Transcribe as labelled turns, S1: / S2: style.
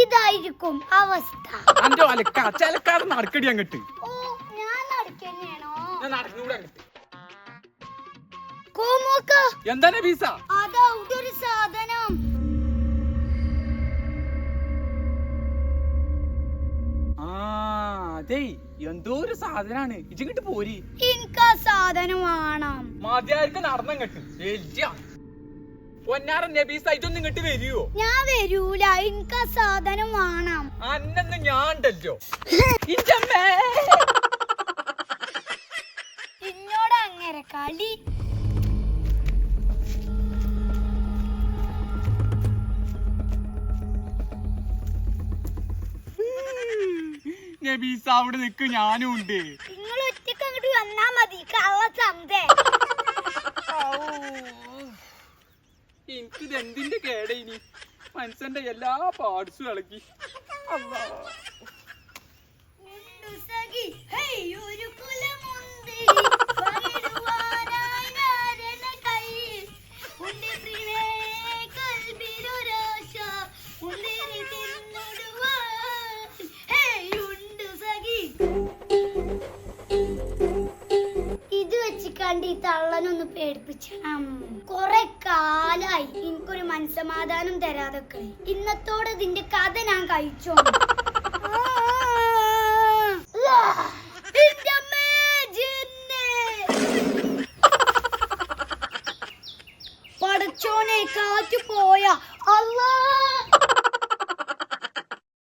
S1: ഇതായിരിക്കും അവസ്ഥ.
S2: അന്റെ അലക്ക നടക്കടി അങ്ങട്ട്.
S1: ഓ ഞാൻ നടക്കന്നെയാണോ
S2: ഞാൻ നടക്കൂടെ അങ്ങട്ട്.
S1: കോമോക്ക്.
S2: എന്താണ് വീസ
S1: അതാ ഒരു സാധനം.
S2: എന്തോ ഒരു സാധനാണ്. ഇജിങ്ങട്ട് പോരി.
S1: എനിക്ക് ആ സാധനം വേണം.
S2: മതിയാർക്ക് നടന്നങ്ങട്ട്. വലിയ പൊന്നാറൻ നബീസ ഇതൊന്നും ഇങ്ങട്ട് വരുവോ?
S1: ഞാൻ വരൂല. എനിക്ക് സാധനം വേണം.
S2: അന്നെന്ന് ഞാൻ ഉണ്ടല്ലോ ഇഞ്ചമ്മേ
S1: എന്നോട് അങ്ങനെ കളി.
S2: നബീസ അവിടെ നിക്ക് ഞാനും ഉണ്ട്.
S1: നിങ്ങൾ ഒറ്റയ്ക്ക് അങ്ങോട്ട് വന്നാ
S2: എനിക്കിത് എന്തിന്റെ ഇനി? മനുഷ്യന്റെ എല്ലാ പാർട്സും ഇളക്കി
S1: ഇത് വെച്ച് കണ്ടി തള്ളനൊന്ന് പേടിപ്പിച്ചണം കൊറേ ദയവായി എനിക്കൊരു മനസമാധാനം തരാതൊക്കെ. ഇന്നത്തോടെ ഇതിന്റെ കഥ ഞാൻ കഴിച്ചു. പോയാ.